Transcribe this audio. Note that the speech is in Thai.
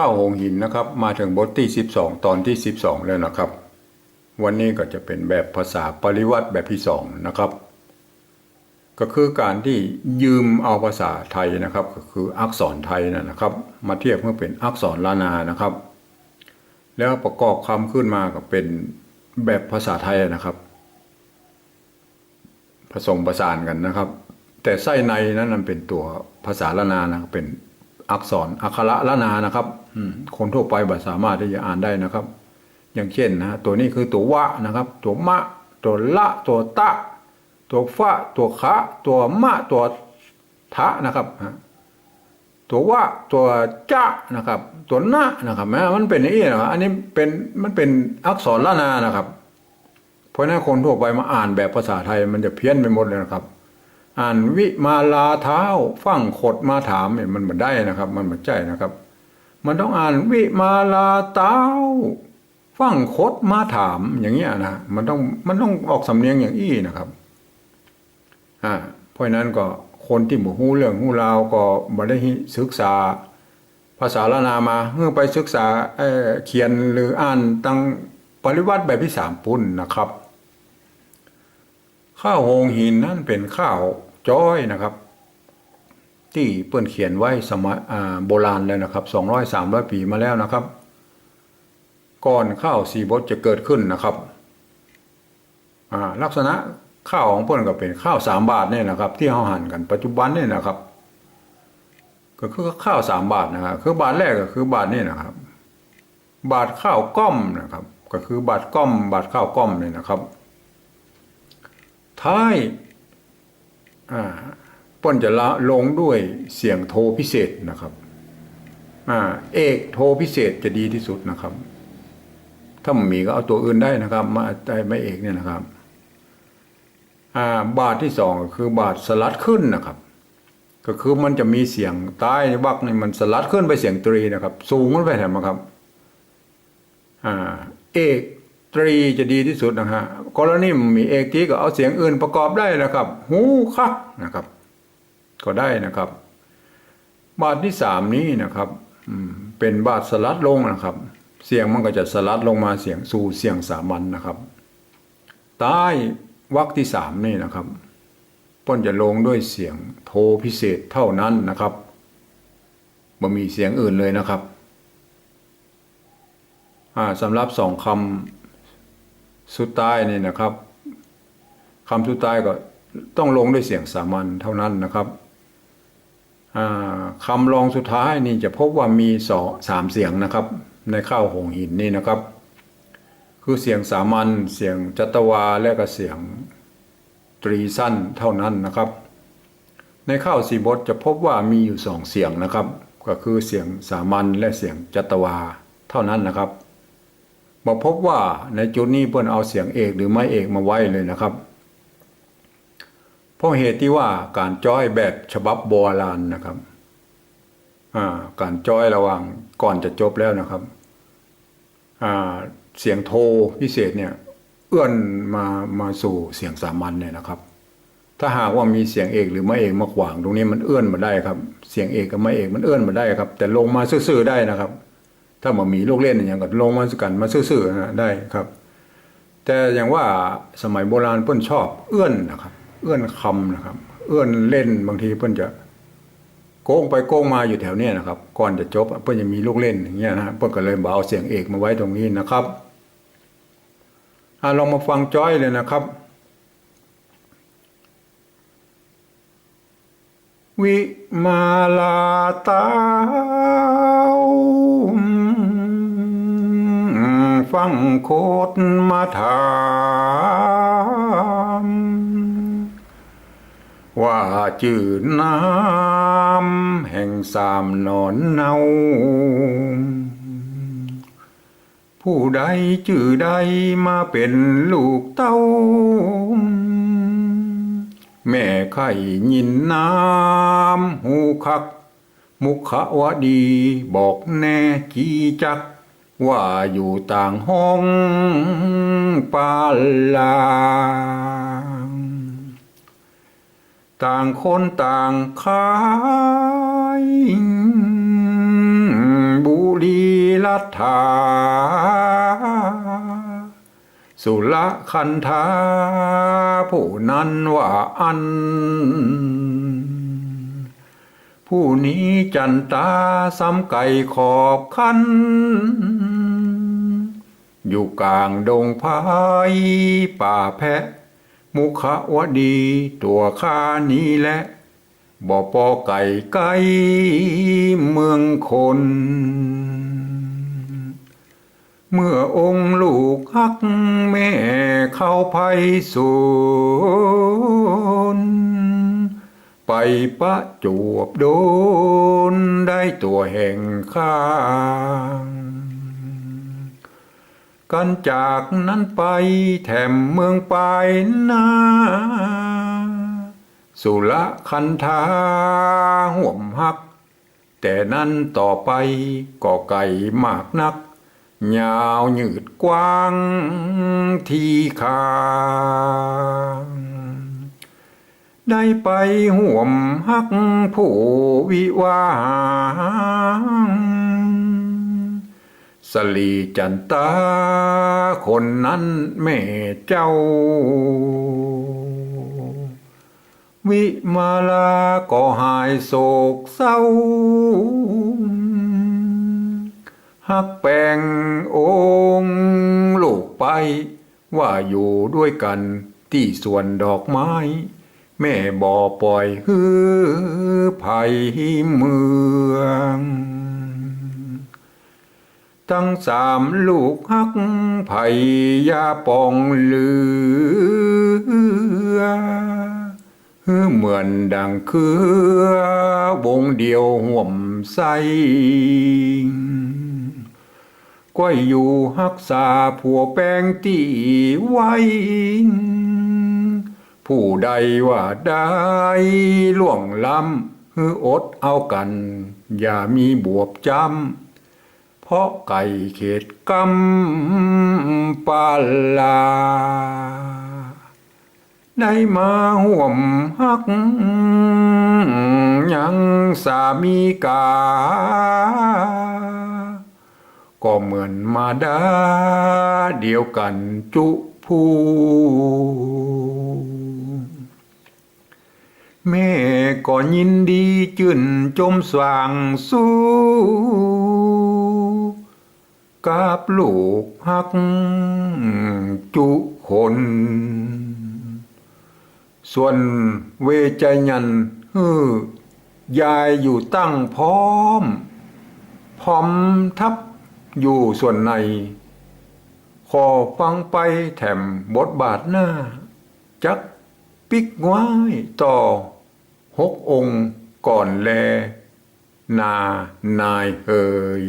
ข้าวหงหินนะครับ มาถึงบทที่ 12 ตอนที่ 12 แล้วนะครับ วันนี้ก็จะเป็นแบบภาษาปริวัติแบบที่สองนะครับ ก็คือการที่ยืมเอาภาษาไทยนะครับ ก็คืออักษรไทยนะครับ มาเทียบเพื่อเป็นอักษรลานานะครับ แล้วประกอบคำขึ้นมาก็เป็นแบบภาษาไทยนะครับ ผสมประสานกันนะครับ แต่ไส้ในนั้นเป็นตัวภาษาละนานะเป็น อักษรอักขระละนานะครับคนทั่วไปบ่สามารถที่จะอ่านได้นะครับ อย่างเช่นนะตัวนี้คือตัววะนะครับ ตัวมะ ตัวละ ตัวตะ ตัวฟะตัวคะตัวมะ ตัวทะนะครับตัววะตัวจะนะครับ ตัวนะนะครับแม้มันเป็นอย่างนี้นะอันนี้เป็นมันเป็นอักษรละนานะครับ เพราะนั้นคนทั่วไปมาอ่านแบบภาษาไทยมันจะเพี้ยนไปหมดเลยนะครับ อ่านวิมาลาเท้าฟังขดมาถามเนี่ยมันมันได้นะครับ มันมันใจนะครับ มันต้องอ่านวิมาลาเท้าฟังคดมาถามอย่างเงี้ยนะมันต้องมันต้องออกสำเนียงอย่างอี้นะครับอ่าเพราะนั้นก็คนที่บ่ฮู้เรื่องฮู้ราวก็บ่ได้ศึกษาภาษาละนามาเมื่อไปศึกษาเเขียนหรืออ่านตั้งปริวัติแบบที่สามปุ่นนะครับ ข้าวโฮงหินนั่นเป็นข้าว จ้อยนะครับ ที่เปิ้นเขียนไว้สมัยโบราณแล้วนะครับ 200 300 ปีมาแล้วนะครับ ก่อนข้าวสีบดจะเกิดขึ้นนะครับลักษณะข้าวของเพื่อนก็เป็นข้าวสามบาทเนี่ยนะครับ ที่เขาหั่นกันปัจจุบันเนี่ยนะครับ ก็คือข้าวสามบาทนะครับคือบาทแรกก็คือบาทนี่นะครับ บาทข้าวก้อมนะครับ ก็คือบาทก้อม บาทข้าวก้อมเนี่ยนะครับ ท้าย ป้นจะละลงด้วยเสียงโทพิเศษนะครับอเอกโทพิเศษจะดีที่สุดนะครับ ถ้ามันมีก็เอาตัวอื่นได้นะครับ มาได้ไม่เอกเนี่ยนะครับาบาทที่สองคือบาทสลัดขึ้นนะครับ ก็คือมันจะมีเสียงใต้วักนี่มันสลัดขึ้นไปเสียงตรีนะครับ สูงขึ้นไปแถมครับอเอก ตรีจะดีที่สุดนะฮะกรณีมีเอกตรีก็เอาเสียงอื่นประกอบได้นะครับ หูคักนะครับ ก็ได้นะครับ บาทที่สามนี้นะครับเป็นบาทสลัดลงนะครับ เสียงมันก็จะสลัดลงมาเสียงสู่เสียงสามัญนนะครับ ใต้วรรคที่สามนี่นะครับป้นจะลงด้วยเสียงโทพิเศษเท่านั้นนะครับบ่มีเสียงอื่นเลยนะครับสำหรับสองคำ สุดท้ายนี่นะครับคำสุดท้ายก็ต้องลงด้วยเสียงสามัญเท่านั้นนะครับอ่าคำรองสุดท้ายนี่จะพบว่ามีสองสามเสียงนะครับ ในข้าวหงหินนี่นะครับ คือเสียงสามัญเสียงจัตวาและก็เสียงตรีสั้นเท่านั้นนะครับ ในข้าวสีบทจะพบว่ามีอยู่สองเสียงนะครับ ก็คือเสียงสามัญและเสียงจัตวาเท่านั้นนะครับ มาพบว่าในจุดนี้เพื่อนเอาเสียงเอกหรือไม่เอกมาไว้เลยนะครับ เพราะเหตุที่ว่าการจ้อยแบบฉบับโบราณนะครับการจ้อยระหว่างก่อนจะจบแล้วนะครับเสียงโทพิเศษเนี่ยเอื้อนมามาสู่เสียงสามัญเนี่ยนะครับ ถ้าหากว่ามีเสียงเอกหรือไม่เอกมาขวาง ตรงนี้มันเอื้อนมาได้ครับ เสียงเอกกับไม่เอกมันเอื้อนมาได้ครับ แต่ลงมาซื่อๆได้นะครับ ถ้ามันมีลูกเล่นอย่างก็ลงมาสกันมาซื่อๆนะได้ครับ แต่อย่างว่าสมัยโบราณเพิ่นชอบเอื้อนนะครับ เอื้อนคำนะครับ เอื้อนเล่นบางทีเพิ่นจะโกงไปโกงมาอยู่แถวเนี้ยนะครับ ก่อนจะจบเพิ่นจะมีลูกเล่นอย่างเงี้ยนะเพิ่นก็เลยบอกเอาเสียงเอกมาไว้ตรงนี้นะครับอลองมาฟังจ้อยเลยนะครับ วิมาลาตาว ฟังโคดมาถามว่าจืดน้ำแห่งสามนอนเนาผู้ใดจื่อใดมาเป็นลูกเต้า แม่ไข่ยินน้ำหูคัก มุขวดีบอกแน่จีจัก ว่าอยู่ต่างห้องปาลางต่างคนต่างขายบุรีทธาสุรคันธาผู้นั้นว่าอัน ผู้นี้จันตาซ้ำไก่ขอบคัน อยู่กลางดงพายป่าแพะ มุขวดีตัวข้านี้แหละบ่อปอไก่ไก่เมืองคน เมื่อองค์ลูกฮักแม่เข้าภัยสูน ไปปะจวบโดนได้ตัวแห่งข้างกันจากนั้นไปแถมเมืองไปลายนาสุละคันธาห่วมหัก แต่นั้นต่อไปก็ไก่มากนัก ยาวหยืดกว้างที่คาง ได้ไปห่วมหักผู้วิวาห์สลีจันตาคนนั้นแม่เจ้า วิมาลาก็หายโศกเศร้าหักแปลงองค์ลูกไป ว่าอยู่ด้วยกันที่สวนดอกไม้ แม่บ่อปล่อยฮือภัยเมือง ทั้งสามลูกฮักไผ่ยาปองเหลือเหมือนดังคือวงเดียวห่วมใสก้อยอยู่ฮักษาผัวแป้งตีไว้ ผู้ใดว่าได้ล่วงล้ำฮืออดเอากัน อย่ามีบวบจำ เพราะไก่เขตกำปาลา ได้มาห่วมฮัก ยังสามีกา ก็เหมือนมาดาเดียวกันจุพู แม่ก็ยินดีจื่นจมสว่างสู้กับลูกฮักจุคนส่วนเวใจยันฮือยายอยู่ตั้งพร้อม พร้อมทับอยู่ส่วนใน ขอฟังไปแถมบทบาทหน้า จักปิกไว้ต่อ หกองค์ก่อนแล นานายเฮย